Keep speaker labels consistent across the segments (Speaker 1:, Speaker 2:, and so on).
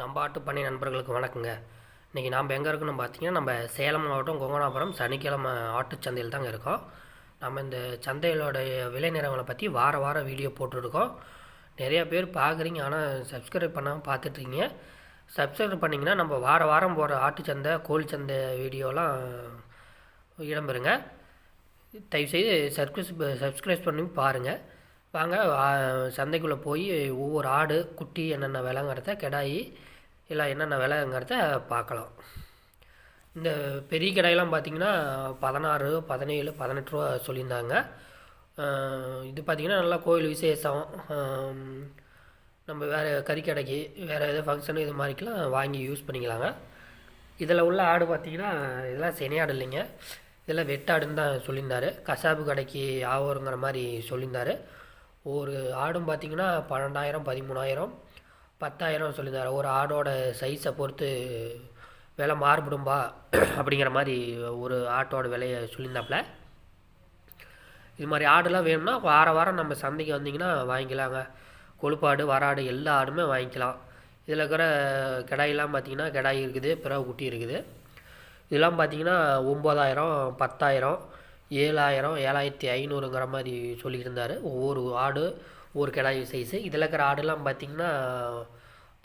Speaker 1: நம்ம ஆட்டு பண்ணை நண்பர்களுக்கு வணக்கங்க. இன்றைக்கி நாம் எங்கே இருக்கோம்னு பார்த்தீங்கன்னா நம்ம சேலம் மாவட்டம் கொங்கனாபுரம் சனிக்கிழமை ஆட்டுச்சந்தையில் தாங்க இருக்கோம். நம்ம இந்த சந்தையிலோடைய விலை நிறங்களை பற்றி வார வாரம் வீடியோ போட்டுருக்கோம். நிறைய பேர் பார்க்குறீங்க ஆனால் சப்ஸ்கிரைப் பண்ணாமல் பார்த்துட்ருக்கீங்க சப்ஸ்கிரைப் பண்ணிங்கன்னா நம்ம வார வாரம் போகிற ஆட்டுச்சந்தை கோழி சந்தை வீடியோலாம் இடம்பெறுங்க. தயவுசெய்து சப்ஸ்கிரைப் சப்ஸ்கிரைப் பண்ணி பாருங்கள் வாங்க சந்தைக்குள்ளே போய் ஒவ்வொரு ஆடு குட்டி என்னென்ன விலங்கிறத கிடாயி எல்லாம் என்னென்ன விலைங்கிறத பார்க்கலாம். இந்த பெரிய கடையெல்லாம் பார்த்தீங்கன்னா பதினாறு பதினேழு பதினெட்டு ரூபா சொல்லியிருந்தாங்க. இது பார்த்திங்கன்னா நல்லா கோயில் விசேஷம். நம்ம வேறு கறிக்கடைக்கு வேறு எதாவது ஃபங்க்ஷனு இது மாதிரிக்கெலாம் வாங்கி யூஸ் பண்ணிக்கலாங்க. இதில் உள்ள ஆடு பார்த்தீங்கன்னா இதெல்லாம் செனியாடு இல்லைங்க. இதெல்லாம் வெட்டாடுன்னு தான் சொல்லியிருந்தாரு. கசாப்பு கடைக்கு ஆவோருங்கிற மாதிரி சொல்லியிருந்தாரு. ஒரு ஆடும் பார்த்தீங்கன்னா பன்னெண்டாயிரம் பதிமூணாயிரம். பத்தாயிரம் சொல்லியிருந்தாரு. ஒரு ஆடோட சைஸை பொறுத்து விலை மாறுபடும்பா அப்படிங்கிற மாதிரி ஒரு ஆட்டோட விலையை சொல்லியிருந்தாப்புல. இது மாதிரி ஆடுலாம் வேணும்னா வார வாரம் நம்ம சந்தைக்கு வந்தீங்கன்னா வாங்கிக்கலாங்க. கொழுப்பாடு வராடு எல்லா ஆடுமே வாங்கிக்கலாம். இதில் இருக்கிற கிடாயெல்லாம் பார்த்தீங்கன்னா கிடாய் இருக்குது பிறகு குட்டி இருக்குது. இதெல்லாம் பார்த்தீங்கன்னா ஒம்பதாயிரம் பத்தாயிரம் ஏழாயிரம் ஏழாயிரத்தி ஐநூறுங்கிற மாதிரி சொல்லியிருந்தார். ஒவ்வொரு ஆடு ஒரு கிடாய் சைஸு இதில் இருக்கிற ஆடுலாம் பார்த்தீங்கன்னா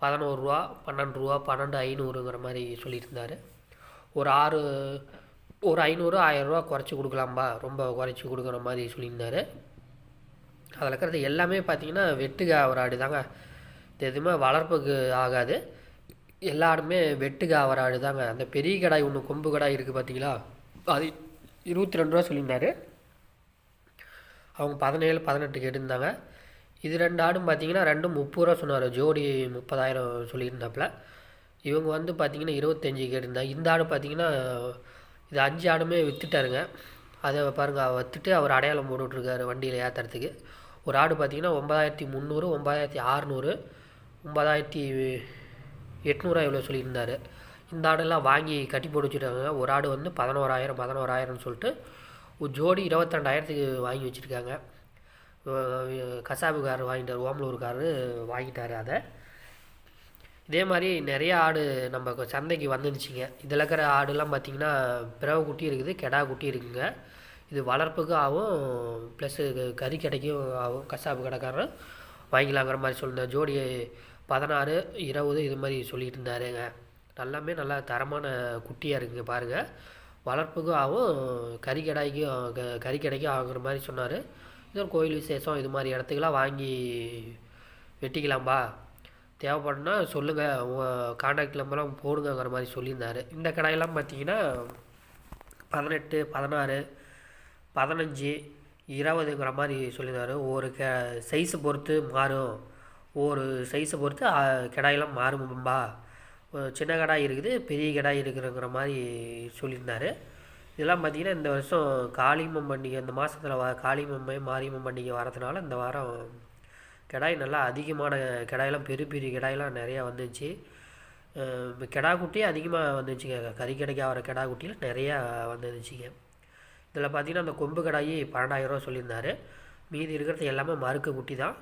Speaker 1: பதினோருவா பன்னெண்டு ரூபா பன்னெண்டு ஐநூறுங்கிற மாதிரி சொல்லியிருந்தார். ஒரு ஆறு ஒரு ஐநூறு ஆயிரரூவா குறைச்சி கொடுக்கலாம்பா ரொம்ப குறைச்சி கொடுக்குற மாதிரி சொல்லியிருந்தாரு. அதில் இருக்கிறது எல்லாமே பார்த்தீங்கன்னா வெட்டுக ஒரு ஆடு தாங்க. இது எதுவுமே வளர்ப்புக்கு ஆகாது. எல்லா ஆடுமே வெட்டுக ஆகிற ஆடு தாங்க. அந்த பெரிய கடாய் ஒன்று கொம்பு கடாய் இருக்குது பார்த்தீங்களா அது இருபத்தி ரெண்டு ரூபா சொல்லியிருந்தார். அவங்க பதினேழு பதினெட்டு கேட்டிருந்தாங்க இது ரெண்டு ஆடும் பார்த்தீங்கன்னா ரெண்டும் முப்பது ரூபா சொன்னார். ஜோடி முப்பதாயிரம் சொல்லியிருந்தாப்புல. இவங்க வந்து பார்த்தீங்கன்னா இருபத்தஞ்சி கேட்டிருந்தாங்க. இந்த ஆடு பார்த்தீங்கன்னா இது அஞ்சு ஆடுமே விற்றுட்டாருங்க அதை பாருங்கள் விற்றுட்டு அவர் அடையாளம் போட்டுட்ருக்காரு வண்டியில் ஏற்றுறதுக்கு ஒரு ஆடு பார்த்தீங்கன்னா ஒன்பதாயிரத்தி முந்நூறு ஒன்பதாயிரத்தி ஆறுநூறு ஒன்பதாயிரத்தி எட்நூறுவா இவ்வளோ சொல்லியிருந்தார். இந்த ஆடெல்லாம் வாங்கி கட்டி போட்டு வச்சுருக்காங்க ஒரு ஆடு வந்து பதினோராயிரம் பதினோராயிரம்னு சொல்லிட்டு ஒரு ஜோடி இருபத்திரெண்டாயிரத்துக்கு வாங்கி வச்சுருக்காங்க. கசாபுக்கார் வாங்கிட்டார் ஓமலூர்காரர் வாங்கிட்டார் அதை. இதே மாதிரி நிறைய ஆடு நம்ம சந்தைக்கு வந்துருச்சுங்க. இதில் இருக்கிற ஆடுலாம் பார்த்திங்கன்னா பிறவை குட்டி இருக்குது கெடா குட்டி இருக்குங்க. இது வளர்ப்புக்கும் ஆகும் ப்ளஸ்ஸு கறி கடைக்கும் ஆகும் கசாப்பு கடைக்காரர் வாங்கிக்கலாங்கிற மாதிரி சொல்லியிருந்தார் ஜோடி பதினாறு இருபது இது மாதிரி சொல்லிகிட்டு இருந்தாருங்க. நல்லாமே நல்லா தரமான குட்டியாக இருக்குங்க பாருங்கள் வளர்ப்புக்கும் ஆகும் கறி கடாய்க்கும் க- கறி கடைக்கும் ஆகுற மாதிரி சொன்னார். இது கோயில் விசேஷம் இது மாதிரி இடத்துக்கெல்லாம் வாங்கி வெட்டிக்கலாம்பா. தேவைப்படுனா சொல்லுங்கள் உங்கள் காண்டாக்ட் நம்பர்லாம் போடுங்கங்கிற மாதிரி சொல்லியிருந்தாரு. இந்த கடையெல்லாம் பார்த்தீங்கன்னா பதினெட்டு பதினாறு பதினஞ்சு இருபதுங்கிற மாதிரி சொல்லியிருந்தாரு. ஒரு க சைஸை பொறுத்து மாறும். ஒரு சைஸை பொறுத்து கடாயெல்லாம் கிடாயெல்லாம் மாறும்பா. சின்ன கடாய் இருக்குது பெரிய கடாய் இருக்குதுங்கிற மாதிரி சொல்லியிருந்தாரு. இதெல்லாம் பார்த்தீங்கன்னா இந்த வருஷம் காளியம்மன் பண்டிகை இந்த மாதத்தில் வ காளியம்மன் மாரியம்மன் பண்டிகை வரதுனால இந்த வாரம் கிடாய் நல்லா அதிகமான கிடாயெல்லாம் பெரிய பெரிய கிடாயெல்லாம் நிறையா வந்துச்சு. அஹ் கிடா குட்டியே அதிகமாக வந்துச்சுங்க. கறி கடைக்கு ஆகிற கிடா குட்டியில் நிறையா வந்துருந்துச்சுங்க இதில் பார்த்திங்கன்னா அந்த கொம்பு கடாயி பன்னெண்டாயிரரூவா சொல்லியிருந்தாரு. மீதி இருக்கிறது எல்லாமே மறுக்கு குட்டி தான்.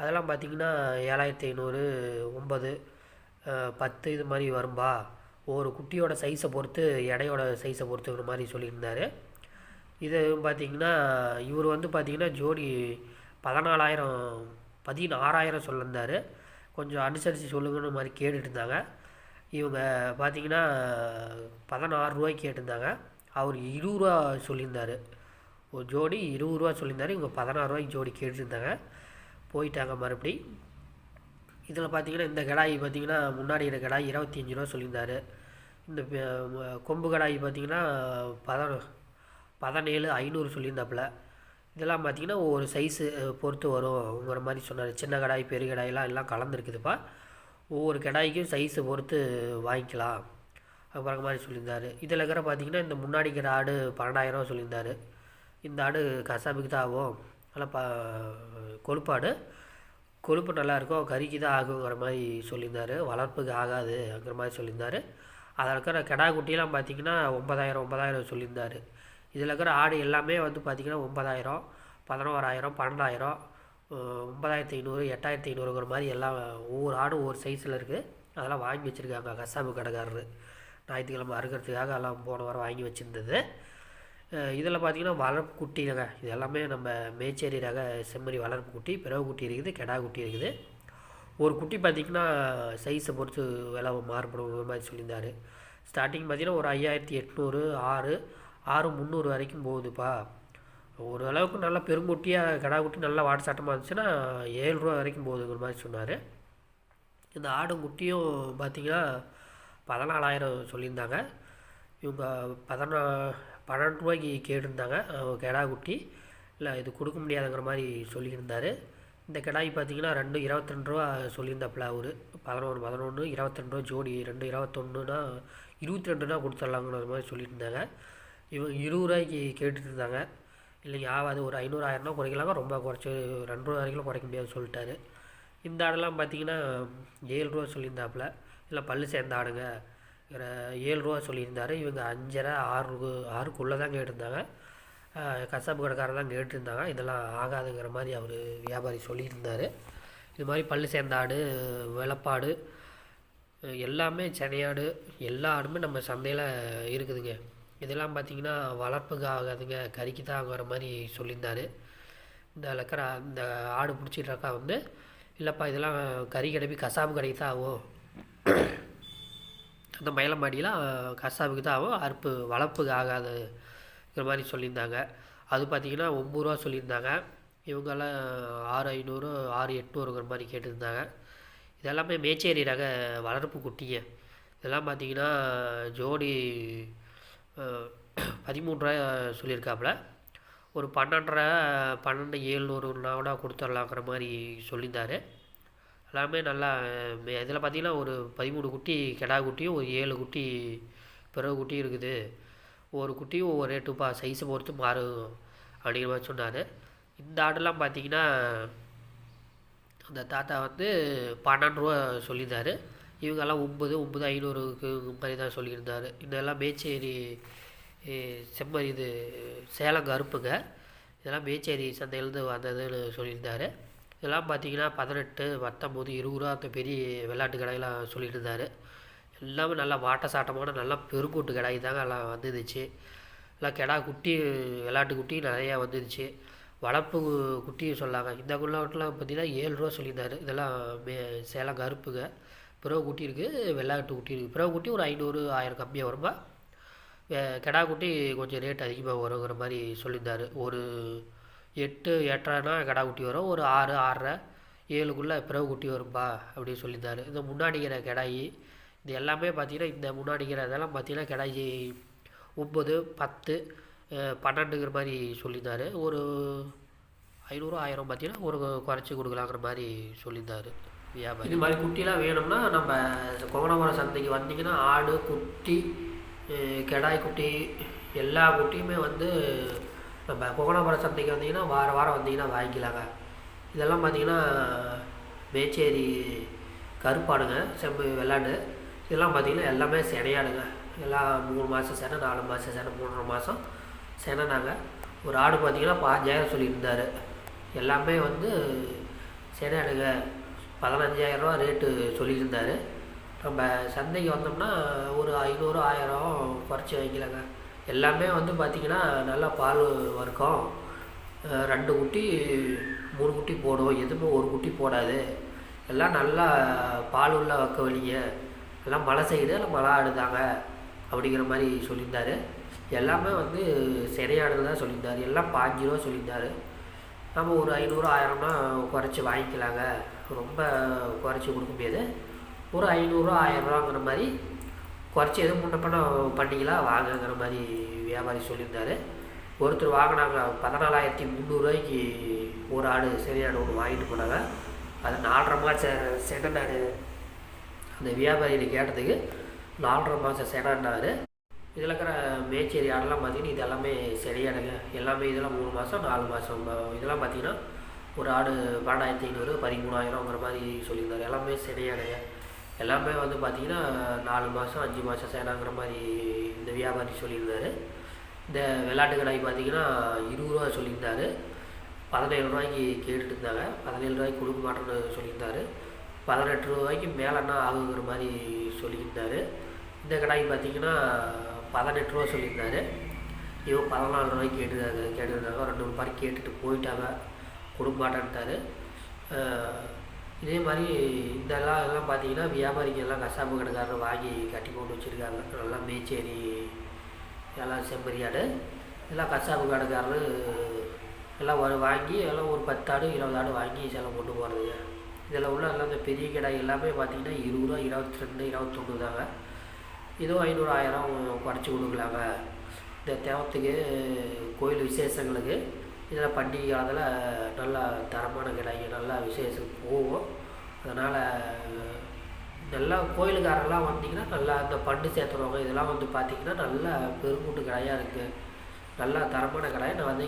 Speaker 1: அதெல்லாம் பார்த்தீங்கன்னா ஏழாயிரத்தி ஐநூறு ஒம்பது பத்து இது மாதிரி வரும்பா. ஒரு குட்டியோட சைஸை பொறுத்து எடையோட சைஸை பொறுத்துக்கிற மாதிரி சொல்லியிருந்தாரு. இது பார்த்தீங்கன்னா இவர் வந்து பார்த்தீங்கன்னா ஜோடி பதினாலாயிரம் பதினாறாயிரம் சொல்லியிருந்தாரு கொஞ்சம் அனுசரித்து சொல்லுங்கன்னு மாதிரி கேட்டுட்டு இருந்தாங்க இவங்க பார்த்தீங்கன்னா பதினாறு ரூபாய்க்கு கேட்டிருந்தாங்க. அவர் இருபது ரூபா சொல்லியிருந்தாரு. ஒரு ஜோடி இருபது ரூபா சொல்லியிருந்தார். இவங்க பதினாறு ரூபாய்க்கு ஜோடி கேட்டுருந்தாங்க. போயிட்டாங்க மறுபடி இதில் பார்த்தீங்கன்னா இந்த கடாய் பார்த்தீங்கன்னா முன்னாடி இருக்கிற கடாய் இருபத்தி அஞ்சு ரூபா சொல்லியிருந்தாரு. இந்த கொம்பு கடாய் பார்த்தீங்கன்னா பத பதினேழு ஐநூறு சொல்லியிருந்தாப்புல. இதெல்லாம் பார்த்தீங்கன்னா ஒவ்வொரு சைஸு பொறுத்து வரும்ங்கிற மாதிரி சொன்னார். சின்ன கடாய் பெரிய கடாயெல்லாம் எல்லாம் கலந்துருக்குதுப்பா. ஒவ்வொரு கடாய்க்கும் சைஸை பொறுத்து வாங்கிக்கலாம். அப்புறம் மாதிரி சொல்லியிருந்தாரு. இதில் இருக்கிற பார்த்தீங்கன்னா இந்த முன்னாடி இருக்கிற ஆடு பன்னெண்டாயிரம் சொல்லியிருந்தாரு. இந்த ஆடு கசாபுக்கு தான் ஆகும். நல்லா ப கொழுப்பாடு கொழுப்பு நல்லா இருக்கும் கறிக்கு தான் ஆகுங்கிற மாதிரி சொல்லியிருந்தார். வளர்ப்புக்கு ஆகாதுங்கிற மாதிரி சொல்லியிருந்தார். அதில் இருக்கிற கிடா குட்டியெலாம் பார்த்தீங்கன்னா ஒன்பதாயிரம் ஒன்பதாயிரம் சொல்லியிருந்தார். இதில் இருக்கிற ஆடு எல்லாமே வந்து பார்த்திங்கன்னா ஒன்பதாயிரம் பதினோராயிரம் பன்னெண்டாயிரம் ஒன்பதாயிரத்தி ஐநூறு எட்டாயிரத்தி ஐநூறுங்கிற மாதிரி எல்லாம் ஒவ்வொரு ஆடும் ஒவ்வொரு சைஸில் இருக்குது. அதெல்லாம் வாங்கி வச்சுருக்காங்க கசாப்பு கடைக்காரரு. ஞாயிற்றுக்கிழமை அறுக்கிறதுக்காக எல்லாம் போன வாரம் வாங்கி வச்சுருந்தது. இதில் பார்த்தீங்கன்னா வளர்ப்பு குட்டிங்க இது எல்லாமே நம்ம மேச்சேரி ரக செம்மறி வளர்ப்பு குட்டி பிறகு குட்டி இருக்குது கெடா குட்டி இருக்குது. ஒரு குட்டி பார்த்திங்கன்னா சைஸை பொறுத்து விலை மாறுபடும் மாதிரி சொல்லியிருந்தார். ஸ்டார்டிங் பார்த்திங்கன்னா ஒரு ஐயாயிரத்தி எட்நூறு ஆறு ஆறு முந்நூறு வரைக்கும் போகுதுப்பா. ஒரு அளவுக்கு நல்லா பெருங்குட்டியாக கடா குட்டி நல்லா வாட்டசாட்டமாக இருந்துச்சுன்னா ஏழு ரூபா வரைக்கும் போகுதுங்கிற மாதிரி சொன்னார். இந்த ஆடு குட்டியும் பார்த்தீங்கன்னா பதினாலாயிரம் சொல்லியிருந்தாங்க. இவங்க பதினா பன்னெண்டு ரூபாய்க்கு கேட்டிருந்தாங்க. கெடா கிடா குட்டி. இல்லை இது கொடுக்க முடியாதுங்கிற மாதிரி சொல்லியிருந்தார். இந்த கிடாய் பார்த்தீங்கன்னா ரெண்டு இருபத்தி ரெண்டு ரூபா சொல்லியிருந்தாப்புல அவர். பதினொன்று பதினொன்று இருபத்தெண்டு ரூபா ஜோடி ரெண்டு இருபத்தொன்றுனா இருபத்தி ரெண்டுனா கொடுத்துட்லாங்கிற மாதிரி சொல்லியிருந்தாங்க. இவங்க இருபது ரூபாய்க்கு கேட்டுட்டு இருந்தாங்க இல்லைங்க ஆகாது ஒரு ஐநூறு ஆயிரம்னா குறைக்கலாங்க ரொம்ப குறைச்சி ரெண்டு ரூபா வரைக்கும் குறைக்க முடியாதுன்னு சொல்லிட்டாரு. இந்த ஆடெல்லாம் பார்த்தீங்கன்னா ஏழு ரூபா சொல்லியிருந்தாப்புல. இல்லை பல்லு சேர்ந்த ஆடுங்க. ஏழு ரூபா சொல்லியிருந்தாரு. இவங்க அஞ்சரை ஆறு ஆறுக்குள்ளே தான் கேட்டிருந்தாங்க. கசாப்பு கடைக்காரர் தான் கேட்டிருந்தாங்க. இதெல்லாம் ஆகாதுங்கிற மாதிரி அவர் வியாபாரி சொல்லியிருந்தார். இது மாதிரி பல்லு சேர்ந்த ஆடு வெளப்பாடு எல்லாமே சென்னையாடு எல்லா ஆடுமே நம்ம சந்தையில் இருக்குதுங்க. இதெல்லாம் பார்த்தீங்கன்னா வளர்ப்புக்கு ஆகாதுங்க. கறிக்கு தான் ஆகிற மாதிரி சொல்லியிருந்தாரு. இந்த லக்கரா இந்த ஆடு பிடிச்சிட்டு இருக்கா வந்து இல்லைப்பா இதெல்லாம் கறி கிடப்பி கசாப்பு கடைக்கு தான் ஆகும். அந்த மயிலமாடியெலாம் கசாவுக்கு தான் ஆகும் அறுப்பு வளர்ப்புக்கு ஆகாதுங்கிற மாதிரி சொல்லியிருந்தாங்க. அது பார்த்தீங்கன்னா ஒம்பது ரூபா சொல்லியிருந்தாங்க. இவங்கெல்லாம் ஆறு ஐநூறு ஆறு எட்நூறுங்கிற மாதிரி கேட்டிருந்தாங்க. இதெல்லாமே மேச்சேரி ரக வளர்ப்பு குட்டிங்க. இதெல்லாம் பார்த்தீங்கன்னா ஜோடி பதிமூன்றுரூவா சொல்லியிருக்காப்புல. ஒரு பன்னெண்டரை பன்னெண்டு ஏழ்நூறுனா கூட கொடுத்துர்லாங்கிற மாதிரி சொல்லியிருந்தாரு. எல்லாமே நல்லா இதில் பார்த்தீங்கன்னா ஒரு பதிமூணு குட்டி கிடா குட்டியும் ஒரு ஏழு குட்டி பிறகு குட்டியும் இருக்குது. ஒரு குட்டியும் ஒவ்வொரு ரேட்டுப்பா சைஸை பொறுத்து மாறும் அப்படிங்கிற மாதிரி சொன்னார். இந்த ஆடெல்லாம் பார்த்தீங்கன்னா அந்த தாத்தா வந்து பன்னெண்டு ரூபா சொல்லியிருந்தார். இவங்கெல்லாம் ஒம்பது ஒம்பது ஐநூறுக்கு மாதிரி தான் சொல்லியிருந்தார். இதெல்லாம் மேச்சேரி ஏ, செம்மறி இது சேலம் கருப்புங்க. இதெல்லாம் மேச்சேரி சந்தையிலேருந்து வந்ததுன்னு சொல்லியிருந்தாரு. இதெல்லாம் பார்த்தீங்கன்னா பதினெட்டு பத்தொம்போது இருபது ரூபா அந்த பெரிய விளையாட்டு கடையெல்லாம் சொல்லிட்டு இருந்தார். எல்லாமே நல்லா வாட்ட சாட்டமான நல்லா பெருங்கூட்டு கிடாய் தாங்க எல்லாம் வந்துருந்துச்சு. எல்லாம் கிடா குட்டி விளையாட்டு குட்டி நிறையா வந்துருச்சு வளர்ப்பு குட்டியும் சொல்லாங்க. இந்த குள்ளாவட்டெலாம் பார்த்தீங்கன்னா ஏழு ரூபா சொல்லியிருந்தாரு. இதெல்லாம் மே சேலம் கருப்புங்க பிறகு குட்டி இருக்குது வெள்ளாட்டு குட்டி இருக்குது பிறகு குட்டி ஒரு ஐநூறு ஆயிரம் கம்மியாக வருமா கெடா குட்டி கொஞ்சம் ரேட் அதிகமாக வருங்கிற மாதிரி சொல்லியிருந்தார். ஒரு எட்டு எட்டரைனா கிடா குட்டி வரும். ஒரு ஆறு ஆறரை ஏழுக்குள்ளே பிறகு குட்டி வரும்பா அப்படின்னு சொல்லியிருந்தாரு. இந்த முன்னாடிக்கிற கிடாயி இது எல்லாமே பார்த்திங்கன்னா இந்த முன்னாடிக்கிற இதெல்லாம் பார்த்தீங்கன்னா கிடாயி ஒம்பது பத்து பன்னெண்டுங்கிற மாதிரி சொல்லியிருந்தாரு. ஒரு ஐநூறு ஆயிரம் பார்த்தீங்கன்னா ஒரு குறைச்சி கொடுக்கலாங்கிற மாதிரி சொல்லியிருந்தாரு. வியாபாரி. இது மாதிரி குட்டிலாம் வேணும்னா நம்ம கோவணமரம் சந்தைக்கு வந்தீங்கன்னா ஆடு குட்டி கெடாய் குட்டி எல்லா குட்டியுமே வந்து நம்ம கோவணமரம் சந்தைக்கு வந்தீங்கன்னா வார வாரம் வந்தீங்கன்னா வாங்கிக்கலாங்க. இதெல்லாம் பார்த்தீங்கன்னா மேச்சேரி கருப்பாடுங்க செம்பு வெள்ளாடு. இதெல்லாம் பார்த்தீங்கன்னா எல்லாமே சினையாடுங்க. எல்லாம் மூணு மாதம் செனை நாலு மாதம் செனை மூன்றரை மாதம் செனை நாங்கள் ஒரு ஆடு பார்த்தீங்கன்னா பாஞ்சாயிரம் சொல்லியிருந்தாரு. எல்லாமே வந்து சினையாடுங்க. பதினஞ்சாயிரரூவா ரேட்டு சொல்லியிருந்தாரு. நம்ம சந்தைக்கு வந்தோம்னா ஒரு ஐநூறு ஆயிரம் குறைச்சி வாங்கிக்கலாங்க. எல்லாமே வந்து பார்த்திங்கன்னா நல்லா பால் வர்க்கம். ரெண்டு குட்டி மூணு குட்டி போடும் எதுவுமே ஒரு குட்டி போடாது. எல்லாம் நல்லா பால் உள்ள வக்க வழிங்க எல்லாம் மழை செய்யுது எல்லாம் மழை ஆடுதாங்க அப்படிங்கிற மாதிரி சொல்லியிருந்தாரு. எல்லாமே வந்து சிறையாடுன்னு தான் சொல்லியிருந்தார். எல்லாம் பாஞ்சு ரூபா சொல்லியிருந்தார். நம்ம ஒரு ஐநூறு ஆயிரம்னா குறைச்சி வாங்கிக்கலாங்க. ரொம்ப குறைச்சி கொடுக்க முடியாது. ஒரு ஐநூறு ஆயிரரூவாங்கிற மாதிரி குறைச்சி எதுவும் முன்ன பண்ண பண்ணிக்கலாம் வாங்கங்கிற மாதிரி வியாபாரி சொல்லியிருந்தார். ஒருத்தர் வாங்கினாங்க பதினாலாயிரத்தி முந்நூறுரூவாய்க்கு ஒரு ஆடு சரியான ஒன்று வாங்கிட்டு போனாங்க. அது நாலரை மாதம் செகண்டாடு அந்த வியாபாரிகிட்ட கேட்டதுக்கு நாலரை மாதம் செகண்டாரு. இதில் இருக்கிற மேச்சேரி ஆடெல்லாம் பார்த்தீங்கன்னா இது எல்லாமே சரியாடுங்க எல்லாமே இதெல்லாம் மூணு மாதம் நாலு மாதம் இதெல்லாம் பார்த்தீங்கன்னா ஒரு ஆடு பன்னெண்டாயிரத்தி ஐநூறு பதிமூணாயிரங்கிற மாதிரி சொல்லியிருந்தார். எல்லாமே சரியானுங்க எல்லாமே வந்து பார்த்தீங்கன்னா நாலு மாதம் அஞ்சு மாதம் சேனாங்கிற மாதிரி இந்த வியாபாரி சொல்லியிருந்தாரு. இந்த வெள்ளாட்டு கடாய் பார்த்தீங்கன்னா இருபது ரூபா சொல்லியிருந்தாரு. பதினேழு ரூபாய்க்கு கேட்டுட்டு இருந்தாங்க. பதினேழு ரூபாய்க்கு கொடுக்க மாட்டேன்னு சொல்லியிருந்தாரு. பதினெட்டு ரூபாய்க்கு மேலேன்னா ஆகுங்கிற மாதிரி சொல்லியிருந்தாரு. இந்த கடாய் பார்த்தீங்கன்னா பதினெட்டு ரூபா சொல்லியிருந்தாரு. இவன் பதினாலு ரூபாய்க்கு கேட்டுருக்காங்க கேட்டுருந்தாங்க ரெண்டு மூணு பாரி கேட்டுட்டு போயிட்டாங்க. கொடுக்க மாட்டேன்ட்டாரு. இதே மாதிரி இதெல்லாம் எல்லாம் பார்த்தீங்கன்னா வியாபாரிங்க எல்லாம் கசாப்பு கடைக்காரர் வாங்கி கட்டி போட்டு வச்சுருக்காங்க. நல்லா மேச்சேரி எல்லாம் செம்பரியாடு எல்லாம் கசாப்பு கடைக்காரர் எல்லாம் ஒரு வாங்கி எல்லாம் ஒரு பத்து ஆடு இருபது ஆடு வாங்கி செலவு கொண்டு போகிறதுங்க இதில் உள்ள எல்லாம் இந்த பெரிய கடை எல்லாமே பார்த்தீங்கன்னா இருபது ரூபா இருபத்தி ரெண்டு இருபத்தொன்று தாங்க. இதுவும் ஐநூறு ஆயிரம் குறைச்சி கொடுக்கலாங்க. இந்த தேவத்துக்கு கோயில் விசேஷங்களுக்கு இதெல்லாம் பண்டிகை காலத்தில் நல்லா தரமான கிடைக்கும் நல்லா விசேஷம் போகும் அதனால் நல்லா கோயிலுக்காரெல்லாம் வந்தீங்கன்னா நல்லா இந்த பண்டு சேர்த்துறவங்க இதெல்லாம் வந்து பார்த்தீங்கன்னா நல்லா பெருங்கூட்டு கடையாக இருக்குது நல்லா தரமான கடையை நான் வந்து